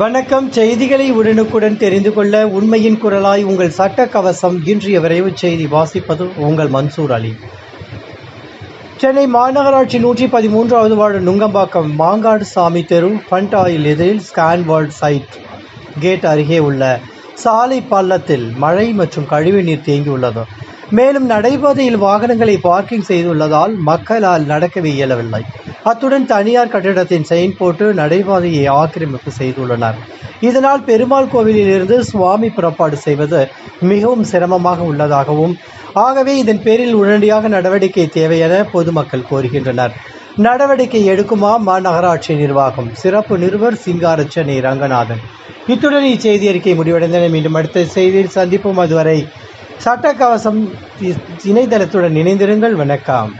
வணக்கம். செய்திகளை உடனுக்குடன் தெரிந்து கொள்ள உண்மையின் குரலாய் உங்கள் சட்ட கவசம் இன்றைய விரைவு செய்தி வாசிப்பது உங்கள் மன்சூர் அலி. சென்னை மாநகராட்சி நூற்றி பதிமூன்றாவது வார்டு நுங்கம்பாக்கம் மாங்காடு சாமி தெரு ஃபண்ட் ஆயில் எதிரில் ஸ்கேன் வேர்ல்ட் சைட் கேட் அருகே உள்ள சாலை பள்ளத்தில் மழை மற்றும் கழிவுநீர் தேங்கியுள்ளது. மேலும் நடைபாதையில் வாகனங்களை பார்க்கிங் செய்துள்ளதால் மக்களால் நடக்கவே இயலவில்லை. அத்துடன் தனியார் கட்டிடத்தின் செயின் போட்டு நடைபாதையை ஆக்கிரமிப்பு செய்துள்ளனர். இதனால் பெருமாள் கோவிலில் இருந்து சுவாமி புறப்பாடு செய்வது மிகவும் சிரமமாக உள்ளதாகவும் ஆகவே இதன் பேரில் உடனடியாக நடவடிக்கை தேவை என பொதுமக்கள் கோருகின்றனர். நடவடிக்கை எடுக்குமா மாநகராட்சி நிர்வாகம்? சிறப்பு நிருபர் சிங்காரச்சனை ரங்கநாதன். இத்துடன் இச்செய்தி அறிக்கை முடிவடைந்தன. மீண்டும் அடுத்த செய்தியில் சந்திப்போம். அதுவரை சட்ட கவசம் இணையதளத்துடன் இணைந்திருங்கள். வணக்கம்.